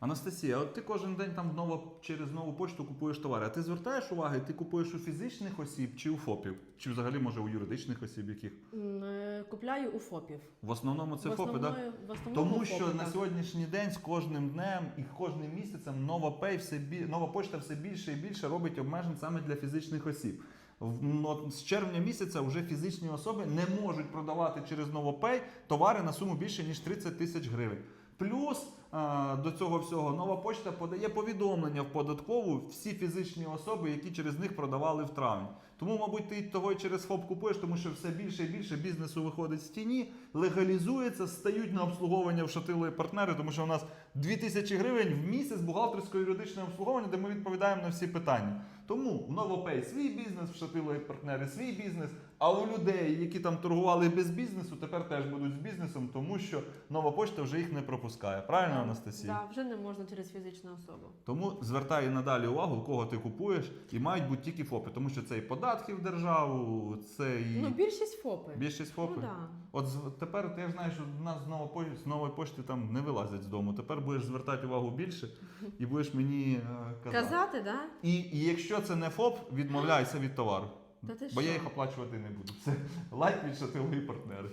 Анастасія, от ти кожен день там ново, через нову почту купуєш товари. А ти звертаєш уваги, ти купуєш у фізичних осіб чи у ФОПів? Чи взагалі може у юридичних осіб яких? М, е, Купляю у ФОПів. В основному це в ФОПи, так? основному, в основному Тому що ФОПи, на так. сьогоднішній день з кожним днем і кожним місяцем нова Пей все бі... нова почта все більше і більше робить обмежень саме для фізичних осіб. В- от з червня місяця вже фізичні особи не можуть продавати через Новопей товари на суму більше ніж 30 тисяч гривень. Плюс до цього всього нова почта подає повідомлення в податкову всі фізичні особи, які через них продавали в травні. Тому, мабуть, ти того й через ФОП купуєш, тому що все більше і більше бізнесу виходить з тіні, легалізується, стають на обслуговування в шатилої партнери, тому що у нас 2000 гривень в місяць бухгалтерського юридичного обслуговування, де ми відповідаємо на всі питання. Тому в Новопей свій бізнес, в шатилої партнери свій бізнес. А у людей, які там торгували без бізнесу, тепер теж будуть з бізнесом, тому що нова почта вже їх не пропускає. Правильно, Анастасія? Да, вже не можна через фізичну особу. Тому звертай надалі увагу, кого ти купуєш, і мають бути тільки ФОПи, тому що це і податки в державу, це і Ну, більшість ФОПи. більшість ФОПи. Ну, да. От тепер ти знаєш, що в нас з нової пошти, з нової пошти там не вилазять з дому. Тепер будеш звертати увагу більше і будеш мені е, казати. Казати, да? І, і якщо це не ФОП, відмовляйся від товару. Та ти Бо я що? їх оплачувати не буду. Це лайк від шатилої партнери.